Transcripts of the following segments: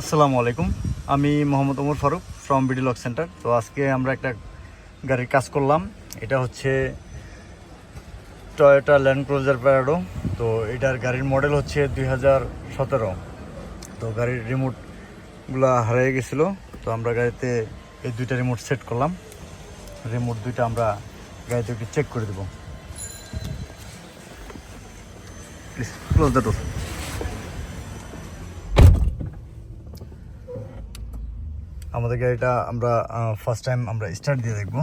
আসসালামু আলাইকুম। আমি Mohammad Omar Faruk from BD lock centre তো আজকে আমরা একটা গাড়ির কাজ করলাম। এটা হচ্ছে টয়োটা ল্যান্ড ক্রুজার প্যারাডো তো এটার গাড়ির মডেল হচ্ছে দুই হাজার সতেরো। তো গাড়ির রিমোটগুলো হারিয়ে গেছিল। তো আমরা গাড়িতে এই দুইটা রিমোট সেট করলাম। রিমোট দুইটা আমরা গাড়িতে একটু চেক করে দেবো। প্লিজ ক্লোজ দ্য ডোর আমাদের গাড়িটা আমরা ফার্স্ট টাইম আমরা স্টার্ট দিয়ে দেখব।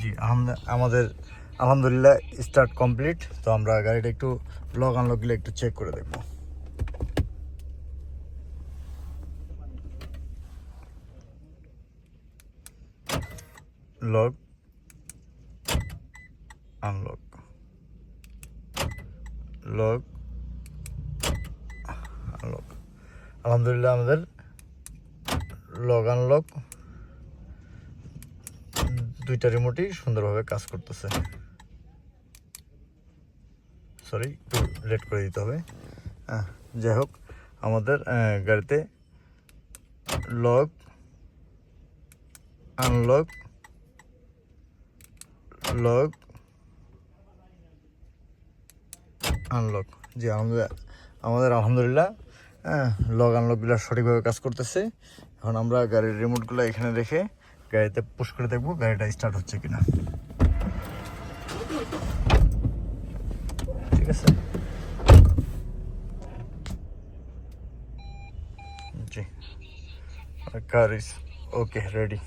জি আমাদের আলহামদুলিল্লাহ স্টার্ট কমপ্লিট তো আমরা গাড়িটা একটু লক আনলকগুলো একটু চেক করে দেখব। লক আনলক লক আনলক আলহামদুলিল্লাহ আমাদের লক আনলক দুইটা রিমোটই সুন্দরভাবে কাজ করতেছে। সরি একটু লেট করে দিতে হবে। যাই হোক, আমাদের গাড়িতে লক আনলক লক আনলক জি আমাদের আমাদের আলহামদুলিল্লাহ হ্যাঁ লক আনলকগুলো সঠিকভাবে কাজ করতেছে। এখন আমরা গাড়ির রিমোটগুলো এখানে রেখে গাড়িতে পুশ করে দেখব গাড়িটা স্টার্ট হচ্ছে কিনা। ঠিক আছে? জি। Car is okay ready